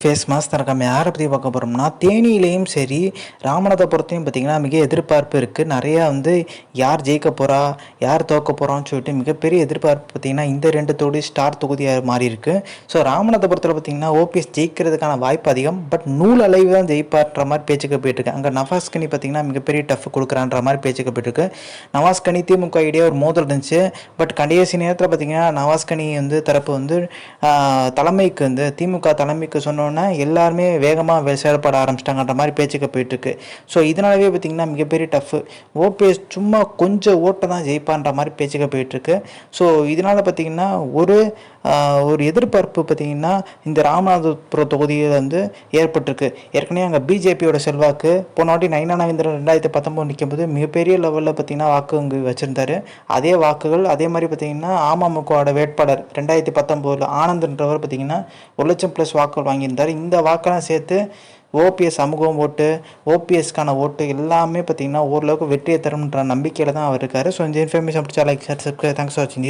Face mass நம்ம யாரை பற்றி பார்க்க போகிறோம்னா தேனியிலையும் சரி ராமநாதபுரத்தையும் பார்த்திங்கன்னா மிக எதிர்பார்ப்பு இருக்குது நிறையா வந்து யார் ஜெயிக்க போகிறா யார் தோக்க போகிறான்னு சொல்லிட்டு மிகப்பெரிய எதிர்பார்ப்பு பார்த்திங்கன்னா இந்த ரெண்டு தொகுதி ஸ்டார் தொகுதியாக மாறி இருக்குது ஸோ ராமநாதபுரத்தில் பார்த்திங்கன்னா ஓபிஎஸ் ஜெயிக்கிறதுக்கான வாய்ப்பு அதிகம். பட் நூல் அளவு தான் ஜெயிப்பார்ன்ற மாதிரி பேச்சுக்கு போயிட்டுருக்கு அங்கே நவாஸ்கனி பார்த்திங்கன்னா மிகப்பெரிய டஃப் கொடுக்குறான்ற மாதிரி பேச்சுக்கு போயிட்டுருக்கு நவாஸ்கனி திமுக இடையே ஒரு மோதல் இருந்துச்சு. பட் கடைசி நேரத்தில் பார்த்திங்கன்னா நவாஸ்கனி வந்து தரப்பு வந்து தலைமைக்கு வந்து திமுக தலைமைக்கு சொன்ன உடனே எல்லாருமே வேகமாக செயல்பட ஆரம்பிச்சிட்டாங்கன்ற மாதிரி பேச்சுக்கு போயிட்டுருக்கு. ஸோ இதனாலவே பார்த்திங்கன்னா மிகப்பெரிய டஃப்பு ஓபிஎஸ் சும்மா கொஞ்சம் ஓட்டை தான் ஜெயிப்பான்ற மாதிரி பேச்சுக்க போயிட்டுருக்கு. ஸோ இதனால் பார்த்திங்கன்னா ஒரு ஒரு எதிர்பார்ப்பு பார்த்திங்கன்னா இந்த ராமநாதபுரம் தொகுதியில் வந்து ஏற்பட்டிருக்கு. ஏற்கனவே அங்கே பிஜேபியோட செல்வாக்கு போன வாட்டி நைனா ரெண்டாயிரத்தி பத்தொம்போது நிற்கும்போது மிகப்பெரிய லெவலில் பார்த்திங்கன்னா வாக்கு அங்கு வச்சுருந்தாரு. அதே வாக்குகள் அதே மாதிரி பார்த்திங்கன்னா அமமுகவோட வேட்பாளர் ரெண்டாயிரத்தி பத்தொம்போதில் ஆனந்த்ன்றவர் பார்த்திங்கன்னா ஒரு லட்சம் ப்ளஸ் வாக்குகள் வாங்கியிருந்தார். இந்த வாக்கெல்லாம் சேர்த்து ஓபிஎஸ் சமூகம் ஓட்டு ஓபிஎஸ்க்கான ஓட்டு எல்லாமே பார்த்தீங்கன்னா ஓரளவுக்கு வெற்றியை தரும்ன்ற நம்பிக்கையில் தான் அவர் இருக்கார். ஸோ இந்த இன்ஃபர்மேஷன் பிடிச்சா like sir subscribe thanks for வாட்சிங்